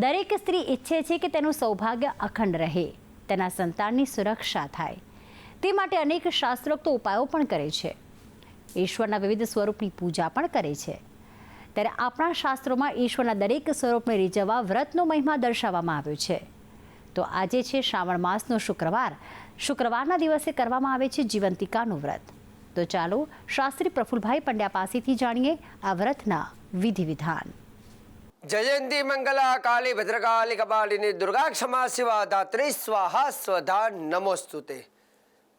દરેક સ્ત્રી ઈચ્છે છે કે તેનું સૌભાગ્ય અખંડ રહે, તેના સંતાનની સુરક્ષા થાય. તે માટે અનેક શાસ્ત્રોક્ત ઉપાયો પણ કરે છે. ઈશ્વરના વિવિધ સ્વરૂપની પૂજા પણ કરે છે. ત્યારે આપણા શાસ્ત્રોમાં ઈશ્વરના દરેક સ્વરૂપને રીઝવવા વ્રતનો મહિમા દર્શાવવામાં આવ્યો છે. તો આજે છે શ્રાવણ માસનો શુક્રવાર. શુક્રવારના દિવસે કરવામાં આવે છે જીવંતિકાનું વ્રત. તો ચાલો શાસ્ત્રી પ્રફુલભાઈ પંડ્યા પાસેથી જાણીએ આ વ્રતના વિધિ વિધાન જયંતી મંગલા કાલી ભદ્રકાલી કપાલિની દુર્ગા ક્ષમા શિવા દાત્રી સ્વાહા સ્વધા નમોસ્તુતે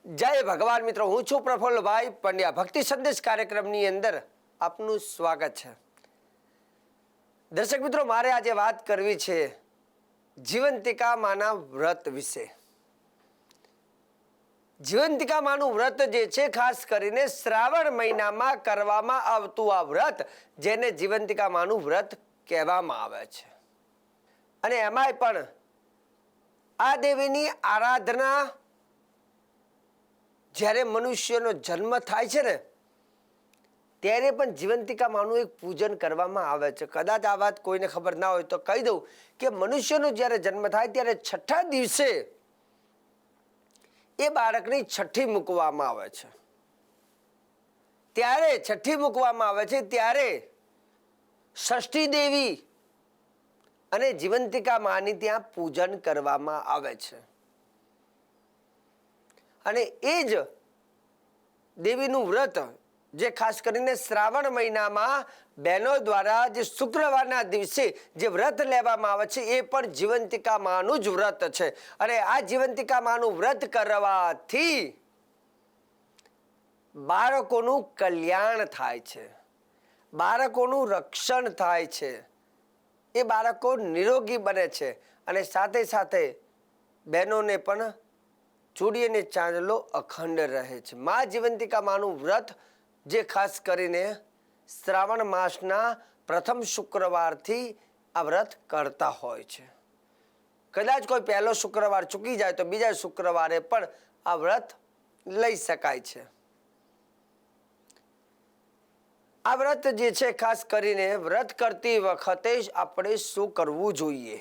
જય ભગવાન મિત્રો હું છું પ્રફુલ્લભાઈ પંડ્યા ભક્તિ સંદેશ કાર્યક્રમની અંદર આપનું સ્વાગત છે દર્શક મિત્રો મારે આજે વાત કરવી છે જીવંતિકા માના વ્રત વિશે જીવંતિકા માનું વ્રત જે છે ખાસ કરીને શ્રાવણ મહિનામાં કરવામાં આવતું આ વ્રત જેને જીવંતિકા માનું વ્રત કહેવામાં આવે છે. અને એમાંય પણ આ દેવીની આરાધના જ્યારે મનુષ્યનો જન્મ થાય છે ને, ત્યારે પણ જીવંતિકામાંનું એક પૂજન કરવામાં આવે છે. કદાચ આ વાત કોઈને ખબર ના હોય તો કહી દઉં કે મનુષ્યનો જ્યારે જન્મ થાય ત્યારે છઠ્ઠા દિવસે એ બાળકની છઠ્ઠી મૂકવામાં આવે છે. ત્યારે છઠ્ઠી મૂકવામાં આવે છે, ત્યારે ષષ્ઠી દેવી અને જીવંતિકા માની ત્યાં પૂજન કરવામાં આવે છે. અને એ જ દેવીનું વ્રત જે ખાસ કરીને શ્રાવણ મહિનામાં બહેનો દ્વારા જે શુક્રવારના દિવસે જે વ્રત લેવામાં આવે છે, એ પણ જીવંતિકા માનું જ વ્રત છે. અને આ જીવંતિકા માનું વ્રત કરવાથી બાળકોનું કલ્યાણ થાય છે. બાળકોનું રક્ષણ થાય છે. એ બાળકો નિરોગી બને છે અને સાથે સાથે બહેનોને પણ ચૂડી અને ચાંદલો અખંડ રહે છે. મા જીવંતિકા માનું વ્રત જે ખાસ કરીને શ્રાવણ માસના પ્રથમ શુક્રવારથી આ વ્રત કરતા હોય છે. કદાચ કોઈ પહેલો શુક્રવાર ચૂકી જાય તો બીજા શુક્રવારે પણ આ વ્રત લઈ શકાય છે. આ વ્રત જે છે, ખાસ કરીને વ્રત કરતી વખતે આપણે શું કરવું જોઈએ?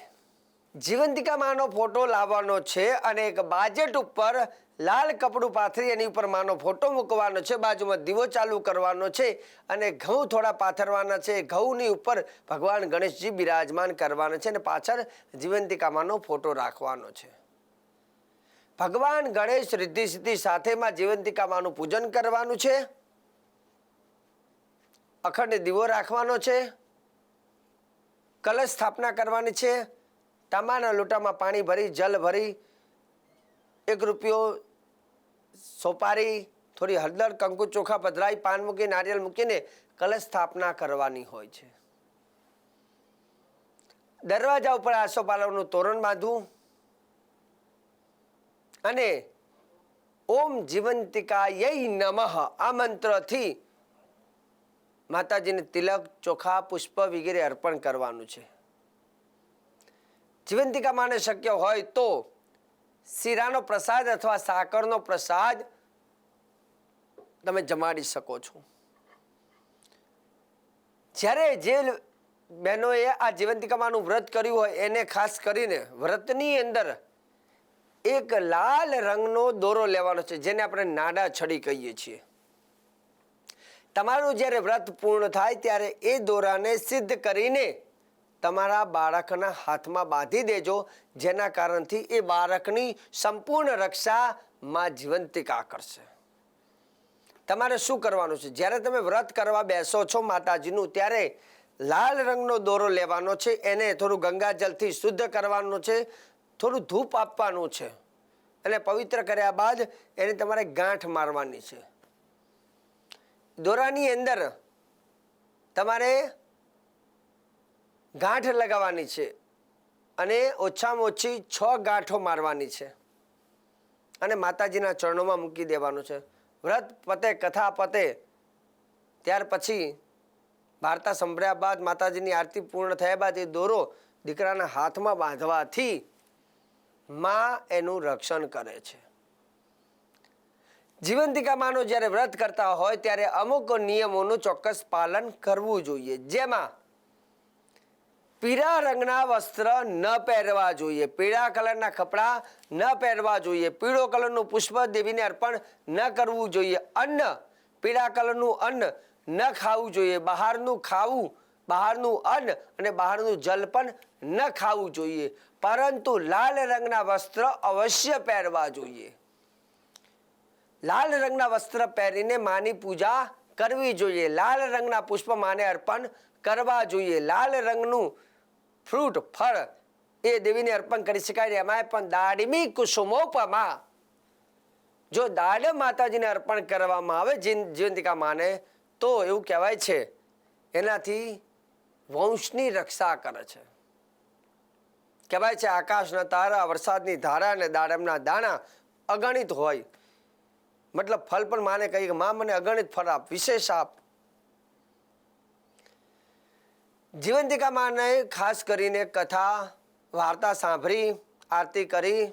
જીવંતિકા માનો ફોટો લાવવાનો છે અને એક બાજેટ ઉપર લાલ કપડું પાથરી એની ઉપર માનો ફોટો મૂકવાનો છે, બાજુમાં દીવો ચાલુ કરવાનો છે અને ઘઉં થોડા પાથરવાના છે. ઘઉંની ઉપર ભગવાન ગણેશજી બિરાજમાન કરવાના છે અને પાછળ જીવંતિકામાંનો ફોટો રાખવાનો છે. ભગવાન ગણેશ રિદ્ધિ સિદ્ધિ સાથેમાં જીવંતિકા માનું પૂજન કરવાનું છે. અખંડ દીવો રાખવાનો છે, કલશ સ્થાપના કરવાની છે, તાંબાના લોટામાં પાણી ભરી, જલ ભરી, એક રૂપિયો સોપારી, થોડી હળદર, કંકુ ચોખા પધરાઈ પાન મૂકી નારિયેળ મૂકીને કલશ સ્થાપના કરવાની હોય છે. દરવાજા ઉપર આસોપાલવનું તોરણ બાંધવું અને ઓમ જીવંતિકા યય નમઃ આ મંત્રથી માતાજીને તિલક, ચોખા, પુષ્પ વગેરે અર્પણ કરવાનું છે. જીવંતિકા માને શક્ય હોય તો શીરાનો પ્રસાદ અથવા સાકરનો પ્રસાદ તમે જમાડી શકો છો. જ્યારે જે બહેનોએ આ જીવંતિકામાનું વ્રત કર્યું હોય, એને ખાસ કરીને વ્રતની અંદર એક લાલ રંગનો દોરો લેવાનો છે, જેને આપણે નાડા છડી કહીએ છીએ. તમારું જ્યારે વ્રત પૂર્ણ થાય ત્યારે એ દોરાને સિદ્ધ કરીને તમારા બાળકના હાથમાં બાંધી દેજો, જેના કારણથી એ બાળકની સંપૂર્ણ રક્ષા માં જીવંતિકા કરશે તમારે શું કરવાનું છે? જ્યારે તમે વ્રત કરવા બેસો છો માતાજીનું, ત્યારે લાલ રંગનો દોરો લેવાનો છે, એને થોડું ગંગાજલથી શુદ્ધ કરવાનું છે, થોડું ધૂપ આપવાનું છે. અને પવિત્ર કર્યા બાદ એને તમારે ગાંઠ મારવાની છે. દોરાની અંદર તમારે ગાંઠ લગાવવાની છે અને ઓછામાં ઓછી છ ગાંઠો મારવાની છે. અને માતાજીના ચરણોમાં મૂકી દેવાનું છે. વ્રત પતે, કથા પતે, ત્યાર પછી વાર્તા સંભળ્યા બાદ માતાજીની આરતી પૂર્ણ થયા બાદ એ દોરો દીકરાના હાથમાં બાંધવાથી માં એનું રક્ષણ કરે છે. જીવંતિકા માનો જ્યારે વ્રત કરતા હોય ત્યારે અમુક નિયમોનું ચોક્કસ પાલન કરવું જોઈએ. જેમાં પીળા રંગના વસ્ત્ર ન પહેરવા જોઈએ, પીળા કલરના કપડાં ન પહેરવા જોઈએ, પીળો કલરનું પુષ્પ દેવીને અર્પણ ન કરવું જોઈએ, અન્ન, પીળા કલરનું અન્ન ન ખાવું જોઈએ, બહારનું ખાવું, બહારનું અન્ન અને બહારનું જલ પણ ન ખાવું જોઈએ. પરંતુ લાલ રંગના વસ્ત્ર અવશ્ય પહેરવા જોઈએ. લાલ રંગના વસ્ત્ર પહેરીને માની પૂજા કરવી જોઈએ. લાલ રંગના પુષ્પ માને અર્પણ કરવા જોઈએ. લાલ રંગનું ફ્રૂટ, ફળ એ દેવીને અર્પણ કરી શકાય એમાંય પણ દાડમી કુસુમોપમાં. જો દાડ માતાજીને અર્પણ કરવામાં આવે જીવંતિકા માને, તો એવું કહેવાય છે, એનાથી વંશની રક્ષા કરે છે. કહેવાય છે, આકાશના તારા, વરસાદની ધારા અને દાડમના દાણા અગણિત હોય. મતલબ ફળ પણ માને કહી કે માં મને અગણિત ફળ આપ, વિશેષ આપ. જીવંતિકા માને ખાસ કરીને કથા, વાર્તા સાંભળી, આરતી કરી,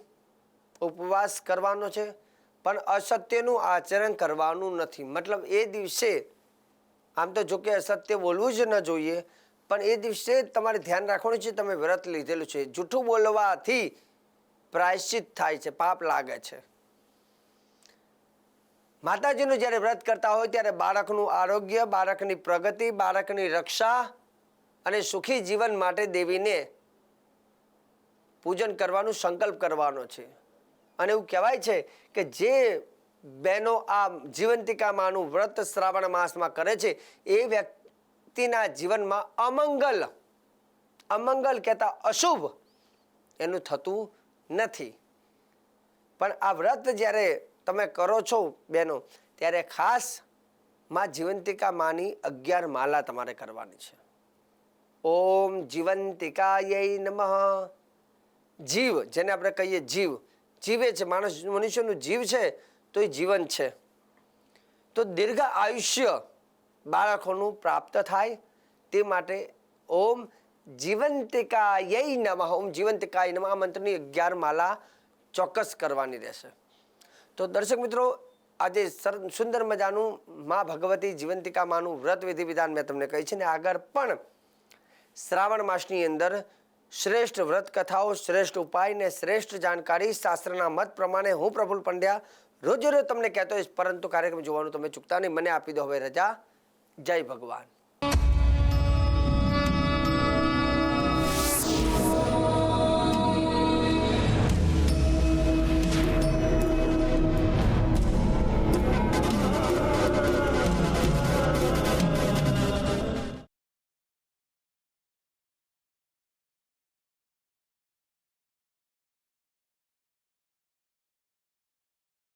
ઉપવાસ કરવાનો છે, પણ અસત્યનું આચરણ કરવાનું નથી. મતલબ એ દિવસે, આમ તો જોકે અસત્ય બોલવું જ ન જોઈએ, પણ એ દિવસે તમારે ધ્યાન રાખવાનું છે, તમે વ્રત લીધેલું છે. જૂઠું બોલવાથી પ્રાયશ્ચિત થાય છે, પાપ લાગે છે. માતાજીનું જ્યારે વ્રત કરતા હોય ત્યારે બાળકનું આરોગ્ય, બાળકની પ્રગતિ, બાળકની રક્ષા અને સુખી જીવન માટે દેવીને પૂજન કરવાનું સંકલ્પ કરવાનો છે. અને એવું કહેવાય છે કે જે બહેનો આ જીવંતિકામાંનું વ્રત શ્રાવણ માસમાં કરે છે, એ વ્યક્તિના જીવનમાં અમંગલ અમંગલ કહેતા અશુભ એનું થતું નથી. પણ આ વ્રત જ્યારે તમે કરો છો બહેનો ત્યારે ખાસમાં જીવંતિકા માની અગિયાર માલા તમારે કરવાની છે. ઓમ જીવંતિકાય નમઃ. જીવ, જેને આપણે કહીએ જીવ. જીવે છે, માણસ, મનુષ્યનું જીવ છે, તો એ જીવન છે. તો દીર્ઘ આયુષ્ય બાળકોનું પ્રાપ્ત થાય, તે માટે ઓમ જીવંતિકાય નમઃ. ઓમ જીવંતિકાય નમઃ આ મંત્રની અગિયાર માલા ચોક્કસ કરવાની રહેશે. તો દર્શક મિત્રો, આજે સુંદર મજાનું મા ભગવતી જીવંતિકા માનું વ્રત વિધિ વિધાન મેં તમને કહી છે ને, આગળ પણ શ્રાવણ માસની અંદર શ્રેષ્ઠ વ્રત કથાઓ, શ્રેષ્ઠ ઉપાય ને શ્રેષ્ઠ જાણકારી શાસ્ત્રના મત પ્રમાણે હું પ્રફુલ પંડ્યા રોજે રોજ તમને કહેતો હોઈશ, પરંતુ કાર્યક્રમ જોવાનું તમે ચૂકતા નહીં, મને આપી દો હવે રજા. જય ભગવાન.